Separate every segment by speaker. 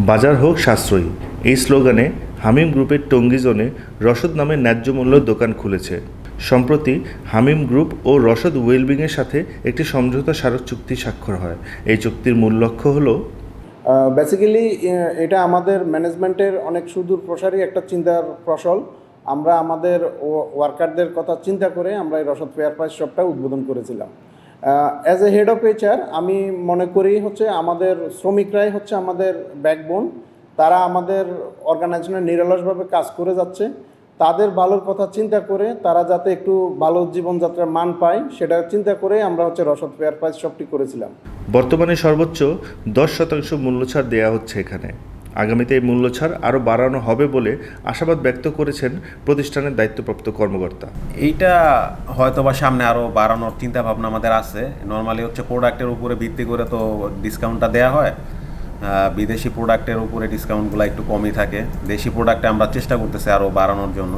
Speaker 1: বাজার হোক সাশ্রয়ী। এই স্লোগানে হামিম গ্রুপের টঙ্গী জোনে রসদ নামে ন্যায্য মূল্য দোকান খুলেছে। সম্প্রতি হামিম গ্রুপ ও রসদ ওয়েলবিংয়ের সাথে একটি সমঝোতা স্মারক চুক্তি স্বাক্ষর হয়। এই চুক্তির মূল লক্ষ্য হলো
Speaker 2: বেসিক্যালি এটা আমাদের ম্যানেজমেন্টের অনেক সুদূর প্রসারী একটা চিন্তার ফসল। আমরা আমাদের ওয়ার্কারদের কথা চিন্তা করে আমরা এই রসদ ফেয়ার প্রাইস শপটা উদ্বোধন করেছিলাম। As a head of HR আমি মনে করি হচ্ছে আমাদের শ্রমিকরাই হচ্ছে আমাদের ব্যাকবোন তারা আমাদের অর্গানাইজেশনে নিরলসভাবে কাজ করে যাচ্ছে। তাদের ভালোর কথা চিন্তা করে তারা যাতে একটু ভালো জীবনযাত্রার মান পায়, সেটা চিন্তা করে আমরা হচ্ছে রসদ ফেয়ার প্রাইস সবটি করেছিলাম।
Speaker 1: বর্তমানে সর্বোচ্চ দশ শতাংশ মূল্যছাড় দেওয়া হচ্ছে এখানে। আগামীতে এই মূল্যছাড় আরও বাড়ানো হবে বলে আশাবাদ ব্যক্ত করেছেন প্রতিষ্ঠানের দায়িত্বপ্রাপ্ত কর্মকর্তা।
Speaker 3: এইটা হয়তো বা সামনে আরও বাড়ানোর চিন্তা ভাবনা আমাদের আছে। নর্মালি হচ্ছে প্রোডাক্টের উপরে ভিত্তি করে তো ডিসকাউন্টটা দেওয়া হয়। বিদেশি প্রোডাক্টের উপরে ডিসকাউন্টগুলো একটু কমই থাকে। দেশি প্রোডাক্টে আমরা চেষ্টা করতেছি আরও বাড়ানোর জন্য।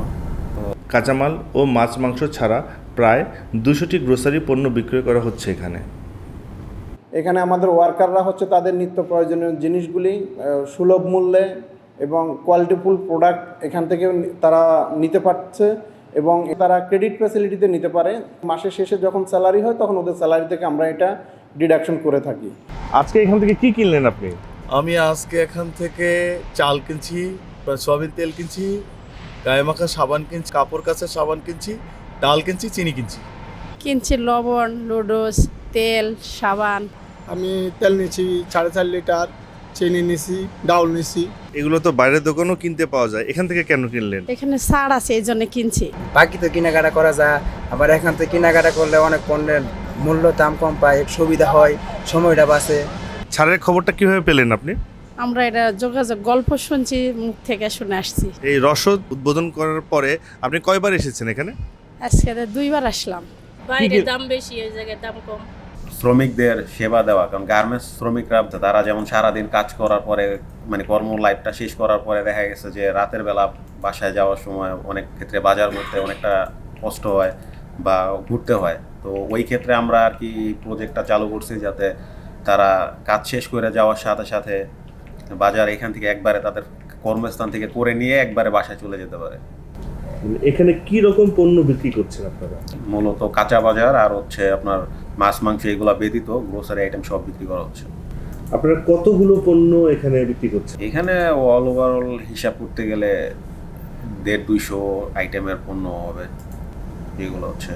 Speaker 3: তো
Speaker 1: কাঁচামাল ও মাছ মাংস ছাড়া প্রায় দুশোটি গ্রোসারি পণ্য বিক্রয় করা হচ্ছে এখানে।
Speaker 2: এখানে আমাদের ওয়ার্কাররা হচ্ছে তাদের নিত্য প্রয়োজনীয় জিনিসগুলি সুলভ মূল্যে এবং কোয়ালিটিফুল প্রোডাক্ট এখান থেকে তারা নিতে পারছে এবং তারা ক্রেডিট ফ্যাসিলিটিতে নিতে পারে। মাসের শেষে যখন স্যালারি হয় তখন ওদের স্যালারি থেকে আমরা এটা ডিডাকশন করে থাকি।
Speaker 1: আজকে এখান থেকে কি কিনলেন আপনি?
Speaker 4: আমি আজকে এখান থেকে চাল কিনছি বা সয়াবিন তেল কিনছি গায়ে মাখা সাবান কিনছি কাপড় কাচা সাবান কিনছি ডাল কিনছি চিনি কিনছি।
Speaker 5: কিনছি লবণ লুডোস তেল সাবান।
Speaker 6: আমি তেল নিয়েছি সাড়ে চার লিটার চিনি নিছি ডাউল নিছি।
Speaker 1: এগুলো তো বাইরের দোকানও কিনতে পাওয়া যায়। এখান থেকে কেন কিনলেন?
Speaker 5: এখানে ছাড় আছে এই জন্য কিনছি।
Speaker 7: বাকি তো কেনাকাটা করা যায়। আবার এখান থেকে কেনাকাটা করলে অনেক পণ্যের মূল্য দাম কম পায় সুবিধা হয় সময়টা বাঁচে।
Speaker 1: ছাড়ের খবরটা কীভাবে পেলেন আপনি?
Speaker 5: আমরা এটা যোগাযোগ গল্প শুনছি মুখ থেকে শুনে আসছি।
Speaker 1: এই রসদ উদ্বোধন করার পরে আপনি কয়বার এসেছেন এখানে?
Speaker 5: আজকে দুইবার আসলাম।
Speaker 8: বাইরে দাম বেশি ওই জায়গায় দাম কম।
Speaker 3: শ্রমিকদের সেবা দেওয়া, কারণ গার্মেন্টস শ্রমিকরা তারা যেমন সারাদিন কাজ করার পরে মানে কর্ম লাইফটা শেষ করার পরে দেখা গেছে যে রাতের বেলা বাসায় যাওয়ার সময় অনেক ক্ষেত্রে বাজার করতে অনেকটা কষ্ট হয় বা ঘুরতে হয়। তো ওই ক্ষেত্রে আমরা আর কি প্রজেক্টটা চালু করছি যাতে তারা কাজ শেষ করে যাওয়ার সাথে সাথে বাজার এখান থেকে একবারে তাদের কর্মস্থান থেকে করে নিয়ে একবারে বাসায় চলে যেতে পারে।
Speaker 1: এখানে কি রকম পণ্য বিক্রি করছেন আপনারা?
Speaker 3: মূলত কাঁচা বাজার আর হচ্ছে আপনার মাছ মাংস এগুলো ব্যতীত গ্রোসারি আইটেম সব বিক্রি করা হচ্ছে।
Speaker 1: আপনারা কতগুলো পণ্য এখানে বিক্রি করছেন?
Speaker 3: এখানে অল ওভারঅল হিসাব করতে গেলে দেড় দুইশো আইটেমের পণ্য হবে যেগুলো হচ্ছে।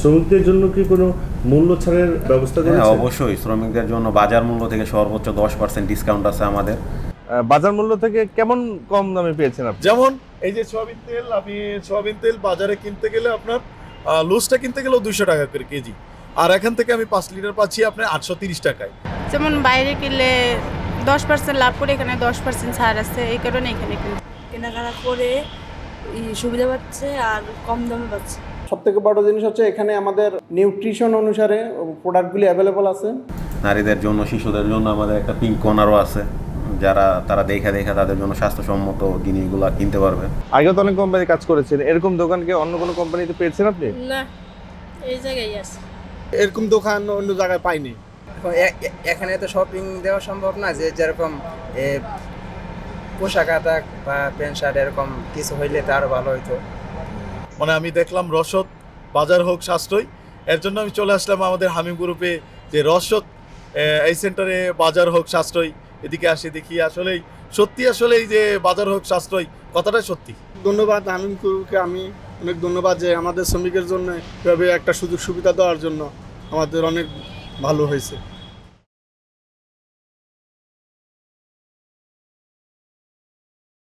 Speaker 1: শ্রমিকদের জন্য কি কোনো মূল্য ছাড়ের ব্যবস্থা
Speaker 3: হ্যাঁ অবশ্যই। শ্রমিকদের জন্য বাজার মূল্য থেকে সর্বোচ্চ দশ পার্সেন্ট ডিসকাউন্ট আছে আমাদের।
Speaker 1: বাজার মূল্য থেকে কেমন কম দামে পেয়েছেন আপনি?
Speaker 4: যেমন এই যে সয়াবিন তেল আমি সয়াবিন তেল বাজারে কিনতে গেলে আপনার লুজটা কিনতে গেলেও দুইশো টাকা করে কেজি। আর এখান থেকে আমি পাঁচ লিটার পাচ্ছি আপনার আটশো তিরিশ টাকায়।
Speaker 5: যেমন বাইরে কিনলে দশ পার্সেন্ট লাভ করে এখানে দশ পার্সেন্ট ছাড় আছে এই কারণে এখানে
Speaker 8: কেনাকাটা করে ই সুবিধা পাচ্ছে আর কম দামে পাচ্ছে।
Speaker 2: সব থেকে বড় জিনিস হচ্ছে এখানে আমাদের নিউট্রিশন অনুসারে প্রোডাক্টগুলি অ্যাভেলেবল আছে।
Speaker 3: নারীদের জন্য শিশুদের জন্য আমাদের একটা পিঙ্ক কর্নারও আছে। যারা তারা দেখা দেখা তাদের জন্য স্বাস্থ্যসম্মত জিনিসগুলো কিনতে পারবে।
Speaker 1: আগে তো অনেক কোম্পানি কাজ করেছেন এরকম দোকানকে অন্য কোনো কোম্পানিতে পেয়েছেন আপনি?
Speaker 8: না এই জায়গায় আছে।
Speaker 6: এরকম দোকান অন্য জায়গায় পাইনি।
Speaker 7: এখন তো শপিং দেওয়া সম্ভব না যে যেরকম এ, পোশাক আটাক বা প্যান্ট শার্ট এরকম কিছু হইলে তো আরও ভালো হইতো।
Speaker 4: মানে আমি দেখলাম রসদ বাজার হোক সাশ্রয় এর জন্য আমি চলে আসলাম আমাদের হামিম গ্রুপে যে রসদ এই সেন্টারে বাজার হোক সাশ্রয় এদিকে আসে, দেখি আসলেই, সত্যি আসলে এই যে বাজার হোক, সাশ্রয় কথাটা সত্যি।
Speaker 6: ধন্যবাদ, আমিন কুরুকে আমি অনেক ধন্যবাদ যে আমাদের শ্রমিকের জন্য এভাবে একটা সুযোগ সুবিধা দেওয়ার জন্য আমাদের অনেক ভালো হয়েছে।